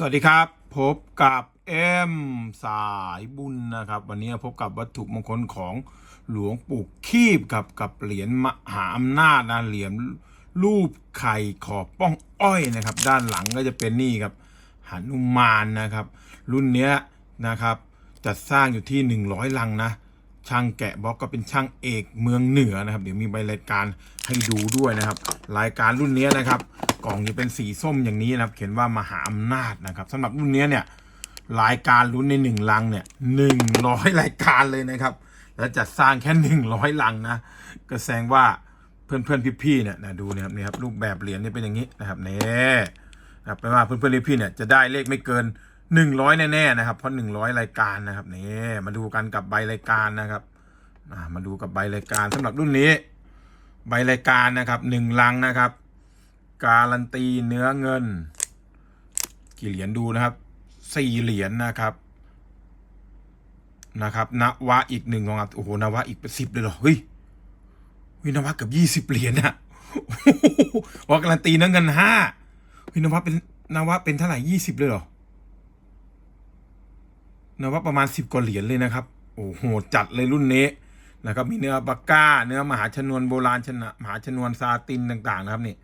สวัสดีครับ พบกับเอ็มสายบุญนะครับ วันนี้พบกับวัตถุมงคลของหลวงปู่คีบกับกับเหรียญมหาอำนาจนะเหรียญรูปไข่ขอบป้องอ้อยนะครับ ด้านหลังก็จะเป็นนี่ครับหนุมานนะครับ รุ่นเนี้ยนะครับจัดสร้างอยู่ที่ 100 ลังนะช่างแกะบล็อกก็เป็นช่างเอกเมืองเหนือนะครับ เดี๋ยวมีใบรายการให้ดูด้วยนะครับ รายการรุ่นนี้นะครับ ล่องจะเป็นสีส้มอย่างนี้นะครับ เขียนว่ามหาอำนาจนะครับสำหรับรุ่นนี้เนี่ยรายการลุ้นในหนึ่งลังเนี่ยหนึ่งร้อยรายการเลยนะครับ แล้วจัดสร้างแค่หนึ่งร้อยลังนะก็แสดงว่าเพื่อนเพื่อนๆพี่เนี่ยนะดูนะครับนี่ครับรูปแบบเหรียญเนี่ยเป็นอย่างนี้นะครับเนี่นะครับแปลว่าเพื่อนเพื่อนๆพี่เนี่ยจะได้เลขไม่เกินหนึ่งร้อยแน่ๆนะครับ เพราะหนึ่งร้อยรายการนะครับนี่มาดูกันกับใบรายการนะครับมาดูกับใบรายการสำหรับรุ่นนี้ ใบรายการนะครับหนึ่งลังนะครับ การันตีเนื้อเงิน กี่เหรียญดูนะครับสี่เหรียญนะครับนะครับนวะอีกหนึ่งของครับโอ้โหนวะอีกสิบเลยเหรอเฮ้ยเฮ้ยนวะเกือบยี่สิบเหรียญอะโอ้โหว่าการันตีเนื้อเงินห้าเฮ้ยนวะเป็นนวะเป็นเท่าไหร่ยี่สิบเลยเหรอนวะประมาณสิบกว่าเหรียญเลยนะครับโอ้โหจัดเลยรุ่นนี้นะครับมีเนื้อปากก้า เนื้อมหาชนวนโบราณชนะมหาชนวนซาตินต่าง ๆ นะครับนี่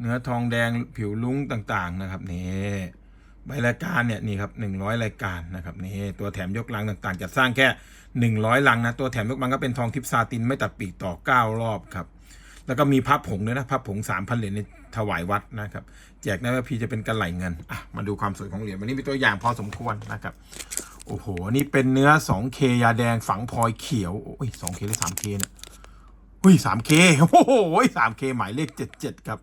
เนื้อทองแดงผิวลุ้งต่างๆนะครับนี่ใบรายการเนี่ยนี่ครับหนึ่งร้อยรายการนะครับนี่ตัวแถมยกลังต่างๆจะสร้างแค่หนึ่งร้อยลังนะตัวแถมยกลังก็เป็นทองทิพซาตินไม่ตัดปีกต่อเก้ารอบครับแล้วก็มีพับผงด้วยนะพับผงสามพันเหรียญในถวายวัดนะครับ แจกได้ว่าพีจะเป็นกระไหลเงินอะมาดูความสวยของเหรียญวันนี้มีตัวอย่างพอสมควรนะครับโอ้โห นี่เป็นเนื้อ 2K ยาแดงฝังพลอยเขียว โอ้ย 2K หรือ 3K เนี่ย อุ้ย 3K โอ้โห 3K หมายเลข 77 ครับ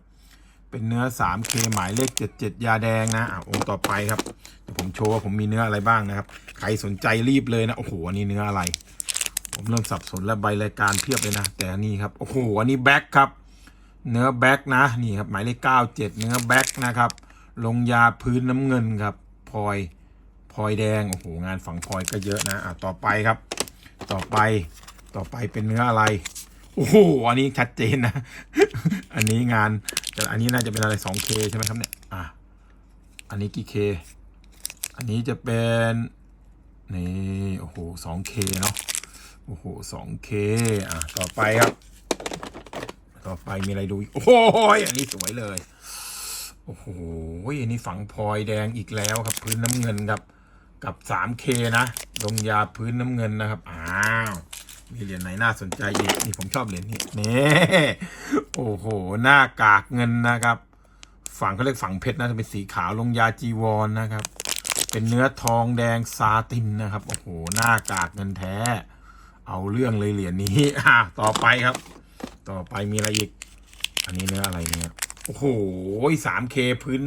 เป็นเนื้อ 3K หมายเลข 77 ยาแดงนะอะองค์ต่อไปครับเดี๋ยวผมโชว์ว่าผมมีเนื้ออะไรบ้างนะครับ ใครสนใจรีบเลยนะ โอ้โหอันนี้เนื้ออะไร ผมเริ่มสับสนแล้วใบรายการเพียบเลยนะ แต่นนี้ครับ โอ้โหอันนี้แบ็คครับ เนื้อแบ็คนะ นี่ครับหมายเลข 97 เนื้อแบ็คนะครับ ลงยาพื้นน้ำเงินครับพลอยพลอยแดง โอ้โหงานฝังพลอยก็เยอะนะอะต่อไปครับ ต่อไป ต่อไปเป็นเนื้ออะไรโอ้โห อันนี้ชัดเจนนะ อันนี้งาน อันนี้น่าจะเป็นอะไร 2K ใช่ไหมครับเนี่ย อะ อันนี้กี่ K อันนี้จะเป็น นี่ โอ้โห 2K เนาะ โอ้โห 2K อะ ต่อไปครับ ต่อไปมีอะไรดูอีกโอ้โหอันนี้สวยเลย โอ้โห อันนี้ฝังพลอยแดงอีกแล้วครับ พื้นน้ำเงินครับ กับ 3K นะลงยาพื้นน้ำเงินนะครับ อ้าวมีเหรียญไหนน่าสนใจอีกนี่ผมชอบเหรียญนี้นี่ โอ้โห หน้ากากเงินนะครับ ฝั่งเขาเรียกฝั่งเพชรนะจะเป็นสีขาวลงยาจีวรนนะครับ เป็นเนื้อทองแดงซาตินนะครับ โอ้โห หน้ากากเงินแท้ เอาเรื่องเลยเหรียญนี้ อะต่อไปครับ ต่อไปมีอะไรอีก อันนี้เนื้ออะไรเนี่ย โอ้โหสามเคพื้น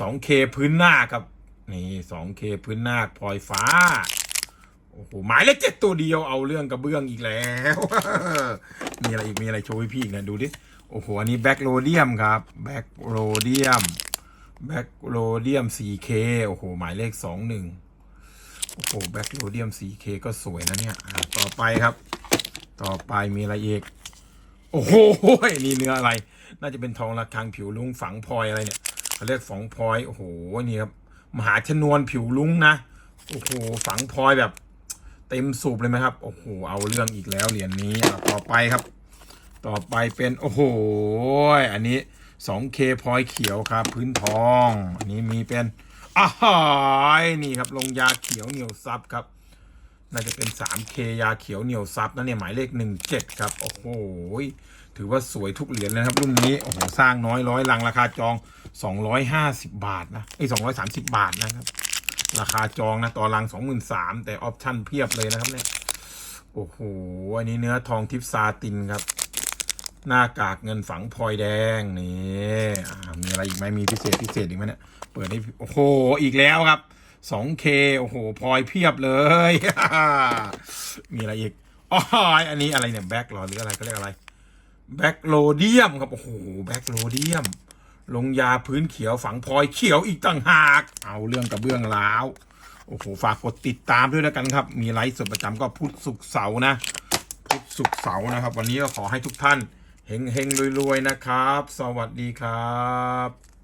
สองเคพื้นหน้าครับ นี่สองเคพื้นหน้าพลอยฟ้าโอ้โหหมายเลขเจ็ดตัวเดียวเอาเรื่องกระเบื้องอีกแล้ว มีอะไรอีกมีอะไรโชว์ให้พี่อีกนะดูดิ โอ้โห อันนี้แบ็กโรเดียมครับแบ็กโรเดียมแบ็กโรเดียม 4K โอ้โห หมายเลข 21 โอ้โหแบ็กโรเดียม 4K ก็สวยนะเนี่ย ต่อไปครับ ต่อไปมีอะไรอีก โอ้โห นี่เนื้ออะไร น่าจะเป็นทองระฆังผิวลุงฝังพลอยอะไรเนี่ยเขาเรียกฝังพลอย โอ้โห นี่ครับ มหาชนวนผิวลุงนะ โอ้โห ฝังพลอยแบบ เต็มสูบเลยไหมครับ โอ้โห เอาเรื่องอีกแล้วเหรียญนี้ ต่อไปครับ ต่อไปเป็น โอ้โห อันนี้ 2K พลอยเขียวครับ พื้นทอง อันนี้มีเป็นอ้ายนี่ครับ ลงยาเขียวเหนียวซับครับ น่าจะเป็น 3K ยาเขียวเหนียวซับนะเนี่ยหมายเลข 17 ครับ โอ้โห ถือว่าสวยทุกเหรียญเลยครับ รุ่นนี้ โอ้โห สร้างน้อยร้อยลังราคาจอง 250 บาทนะไอ้230 บาทนะครับ ราคาจองนะต่อรัง 23,000แต่ออปชั่นเพียบเลยนะครับเนี่ย โอ้โห อันนี้เนื้อทองทิพซาตินครับ หน้ากากเงินฝังพลอยแดงนี่มีอะไรอีกไหมมีพิเศษพิเศษอีกไหมเนี่ยเปิดให้พี่โอ้โหอีกแล้วครับ 2K โอ้โหพลอยเพียบเลย มีอะไรอีกอ๋ออันนี้อะไรเนี่ยแบ็คหรอหรืออะไรก็เรียกอะไรแบ็คโลเดียมครับโอ้โหแบ็คโลเดียม ลงยาพื้นเขียวฝังพลอยเขียวอีกต่างหาก เอาเรื่องกับเบื้องล้าวโอ้โหฝากกดติดตามด้วยแล้วกันครับ มีไลฟ์สดประจำก็พุธศุกร์เสาร์นะ พุธศุกร์เสาร์นะครับ วันนี้ก็ขอให้ทุกท่าน เฮงเฮงรวยๆนะครับ สวัสดีครับ